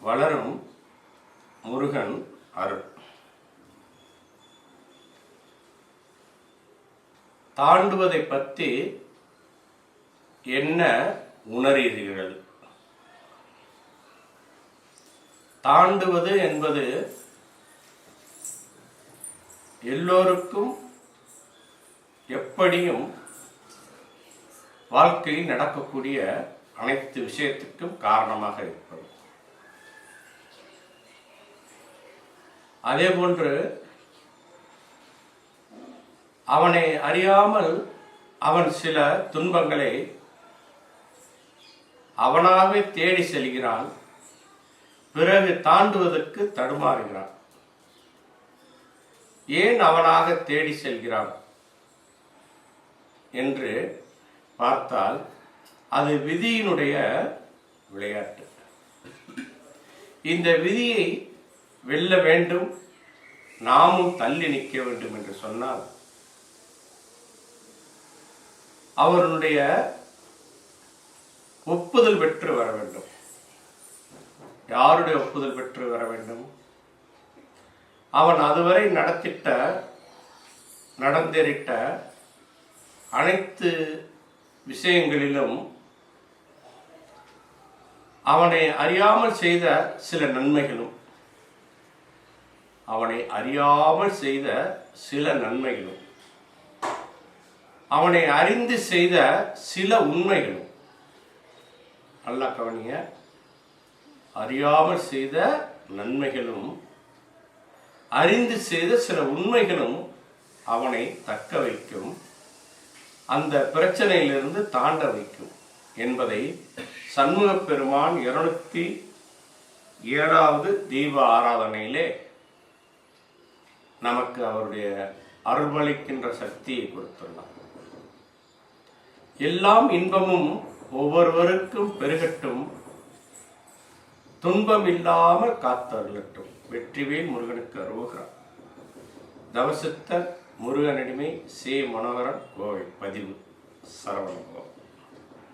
வளரும் முருகன் அருள். தாண்டுவதை பற்றி என்ன உணர்கிறீர்கள்? தாண்டுவது என்பது எல்லோருக்கும் எப்படியும் வாழ்க்கையில் நடக்கக்கூடிய அனைத்து விஷயத்துக்கும் காரணமாக இருப்பது அதே போன்று அவனை அறியாமல் அவன் சில துன்பங்களை அவனாகவே தேடி செல்கிறான் பிறகு தாண்டுவதற்கு தடுமாறுகிறான். ஏன் அவனாக தேடி செல்கிறான் என்று பார்த்தால் அது விதியினுடைய விளையாட்டு. இந்த விதியை வெல்ல வேண்டும் நாமும் தள்ளி நிற்க வேண்டும் என்று சொன்னால் அவருடைய ஒப்புதல் பெற்று வர வேண்டும். யாருடைய ஒப்புதல் பெற்று வர வேண்டும்? அவன் அதுவரை நடத்திட்ட நடந்தேறிட்ட அனைத்து விஷயங்களிலும் அவனை அறியாமல் செய்த சில நன்மைகளும். அவனை அறியாமல் செய்த சில நன்மைகளும். அவனை அறிந்து செய்த சில உண்மைகளும். நல்லா கவனிங்க. அறியாமல் செய்த நன்மைகளும் அறிந்து செய்த சில உண்மைகளும் அவனை தக்க வைக்கும். அந்த பிரச்சனையிலிருந்து தாண்ட வைக்கும் என்பதை சண்முகப் பெருமான் இருநூத்தி ஏழாவது தீப ஆராதனையிலே நமக்கு அவருடைய அருள்வளிக்கின்ற சக்தியை கொடுத்துள்ளார். எல்லாம் இன்பமும் ஒவ்வொருவருக்கும் பெருகட்டும் துன்பம் இல்லாமல் காத்தருளட்டும். வெற்றிவேல் முருகனுக்கு அருவுகிறார் தவசித்த முருகனடிமை சே. மனோகரன் கோவை. பதிவு. சரவணம்